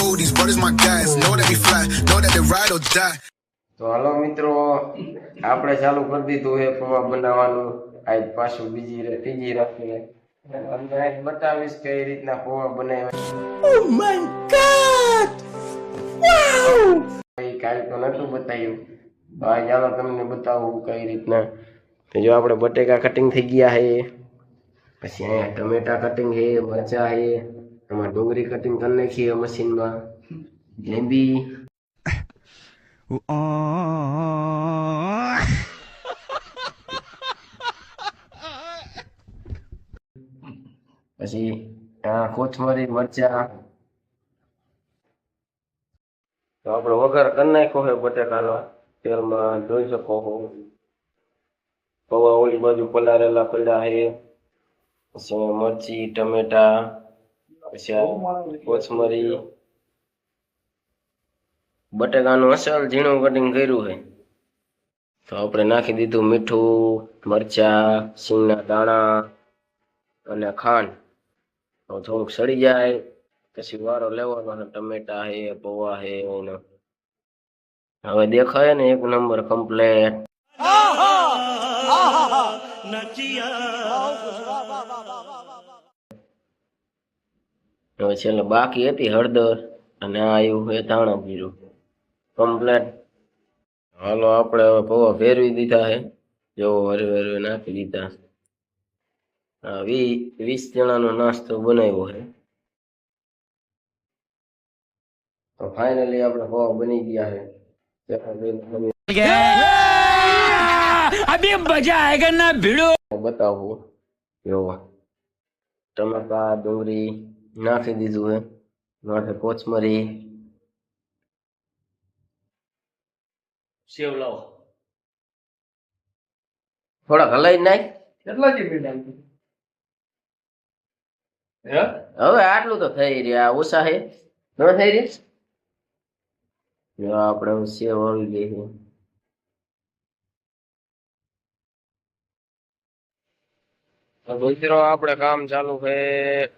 cool, these brothers my guys. Know that we fly, know that they ride or die. તો હાલો મિત્રો આપણે ચાલુ કરી દીધું છે પૌવા બનાવવાનું. આજ પાછું બીજી રે- ત્રીજી રાખીને તમને બતાવીશ કઈ રીતના પૌવા બનાવ્યા. કાલ તો નતું બતાવ્યું. તો આજ ચાલો તમને બતાવું કઈ રીતના. તો જો આપણે બટેકા કટિંગ થઈ ગયા છે પછી અહીંયા ટમેટા કટિંગ છે મરચા છે એમાં ડુંગળી કટિંગ કરી નાખી છે મશીનમાં લીંબી. પછી કોથમરી, મરચા. તો આપણે વઘાર કરી નાખ્યો છે બટેકાનો. તેલમાં જોઈ શકો છો. પૌવા ઓલી બાજુ પલારેલા પડ્યા છે. પછી મરચી, ટમેટા. પછી કોથમરી બટેકાનું અસલ ઝીણું કટિંગ કર્યું છે. તો આપણે નાખી દીધું મીઠું મરચા સિંગના દાણા અને ખાંડ. તો થોડુંક સડી જાય પછી વારો લેવાનો અને ટમેટા છે પૌવા છે એનો. હવે દેખાય ને એક નંબર કમ્પ્લેટ હવે છેલ્લે બાકી હતી હળદર અને આ આવ્યું છે ધાણા જીરું. કમ્પ્લેટ હાલો આપણે હવે પૌવા ફેરવી દીધા છે જેવો હરવે હરવે નાખી દીધા. વી વીસ જણાનો નાસ્તો બનાવ્યો છે તો ફાઇનલી આપણે પૌવા બની ગયા છે અભી મજા આયેગા ભીડો. બતાવો. એવો ટમાટા ડુંગળી નાખી દીધું હે. માટે કોથમરી. સેવ લાવો. થોડાક હલાઈ નાખ. કેટલા જીબી નાખી હે? હવે આટલું તો થઈ રહ્યા ઓછા હે. ન થઈ રહી જો આપણે સેવ આવી ગઈ મિત્રો, આપણે કામ ચાલુ છે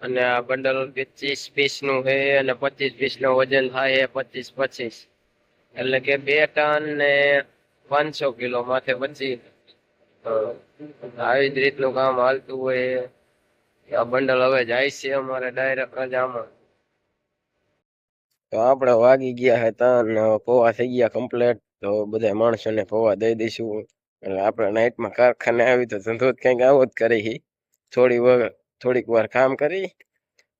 અને આ બંડલ પચીસ પીસનું છે અને પચીસ પીસનું વજન થાય પચીસ પચીસ. એટલે કે બે ટન ને પાંચસો કિલો માથે પચીસ. આવી જ રીતનું કામ હાલતું હોય આ બંડલ હવે જાય છે અમારે ડાયરેક્ટ જ આમાં તો આપણે વાગી ગયા હતા અને પૌવા થઈ ગયા કમ્પ્લેટ. તો બધા માણસોને પૌવા દઈ દઈશું. એટલે આપણે નાઇટમાં કારખાને આવી તો ધંધો જ કંઈક આવો જ કરી થોડી વાર થોડીક વાર કામ કરી,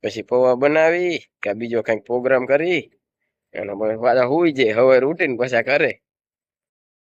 પછી પૌવા બનાવી, કે બીજો કંઈક પ્રોગ્રામ કરી, એનો પછી હુઈ જાય. હવે રૂટીન પાછા કરે